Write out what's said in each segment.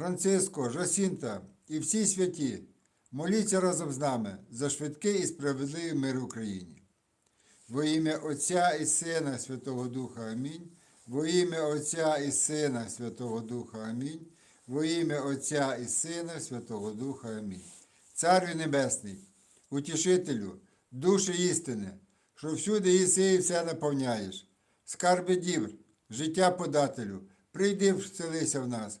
Франциско, Жасінта і всі святі, моліться разом з нами за швидкий і справедливий мир в Україні. Во ім'я Отця і Сина Святого Духа Амінь. Во ім'я Отця і Сина Святого Духа Амінь. Во ім'я Отця і Сина Святого Духа Амінь. Царю Небесний, утішителю, душі істини, що всюди єси і все наповняєш. Скарби дівр, життя подателю, прийди вселися в нас,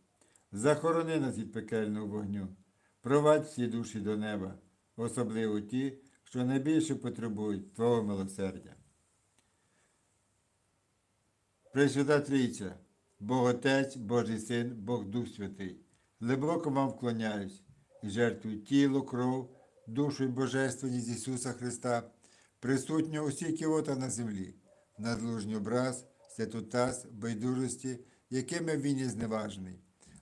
захорони нас від пекельного вогню, провадь всі душі до неба, особливо ті, що найбільше потребують Твого милосердя. Пресвята Трійця, Бог Отець, Божий Син, Бог Дух Святий, глибоко вам вклоняюсь і жертвую тіло, кров, душу і божественність Ісуса Христа, присутнього усі кіота на землі, надлужній образ, святотас, байдужості, якими він є зневажений,